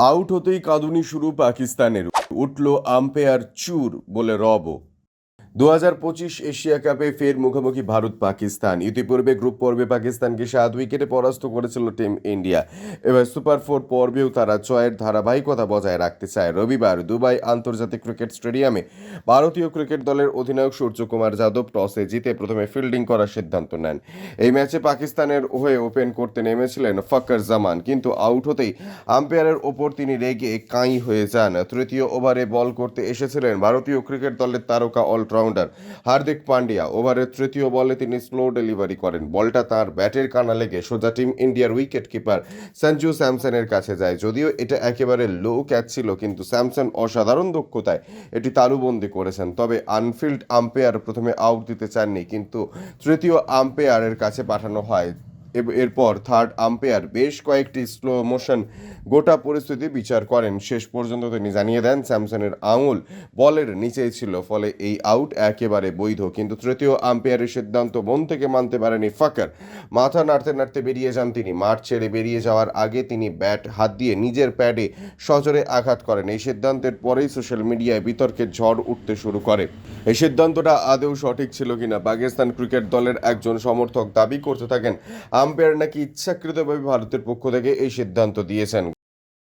Out হতেই কাঁদুনি শুরু পাকিস্তানের উঠল আম্পায়ার চুর বলে রব দু হাজার পঁচিশ এশিয়া কাপে ফের মুখোমুখি ভারত পাকিস্তান। ইতিপূর্বে গ্রুপ পর্বে পাকিস্তানকে সাত উইকেটে পরাস্ত করেছিল টিম ইন্ডিয়া। এবার সুপার ফোর পর্বেও তারা জয়ের ধারাবাহিকতা বজায় রাখতে চায়। রবিবার দুবাই আন্তর্জাতিক ক্রিকেট স্টেডিয়ামে ভারতীয় ক্রিকেট দলের অধিনায়ক সূর্যকুমার যাদব টসে জিতে প্রথমে ফিল্ডিং করার সিদ্ধান্ত নেন। এই ম্যাচে পাকিস্তানের হয়ে ওপেন করতে নেমেছিলেন ফকর জামান, কিন্তু আউট হতেই আম্পায়ারের ওপর তিনি রেগে কাঁই হয়ে যান। তৃতীয় ওভারে বল করতে এসেছিলেন ভারতীয় ক্রিকেট দলের তারকা অলরাউন্ডার হার্দিক পান্ডিয়া। ওভারের তৃতীয় বলে তিনি স্লো ডেলিভারি করেন। বলটা তার ব্যাটের কানা লেগে সোজা টিম ইন্ডিয়ার উইকেট কিপার সঞ্জু স্যামসনের কাছে যায়। যদিও এটা একেবারে লো ক্যাচ ছিল, কিন্তু স্যামসন অসাধারণ দক্ষতায় এটি তালুবন্দি করেছেন। তবে আনফিল্ড আম্পায়ার প্রথমে আউট দিতে চাননি, কিন্তু তৃতীয় আম্পায়ারের কাছে পাঠানো হয়। এরপর থার্ড আম্পায়ার বেশ কয়েকটি স্লো মোশন গোটা পরিস্থিতি বিচার করেন। শেষ পর্যন্ত তিনি জানিয়ে দেন, স্যামসনের আঙুল বলের নিচেই ছিল, ফলে এই আউট একেবারে বৈধ। কিন্তু তৃতীয় আম্পায়ারের সিদ্ধান্ত মন থেকে মানতে পারেনি ফাকার। মাথা নাড়তে নাড়তে বেরিয়ে যান তিনি। মাঠ ছেড়ে বেরিয়ে যাওয়ার আগে তিনি ব্যাট হাত দিয়ে নিজের প্যাডে সজোরে আঘাত করেন। এই সিদ্ধান্তের পরেই সোশ্যাল মিডিয়ায় বিতর্কের ঝড় উঠতে শুরু করে। এই সিদ্ধান্তটা আদৌ সঠিক ছিল কিনা, পাকিস্তান ক্রিকেট দলের একজন সমর্থক দাবি করতে থাকেন আম্পায়ার নাকি ইচ্ছাকৃতভাবে ভারতের পক্ষ থেকে এই সিদ্ধান্ত দিয়েছেন।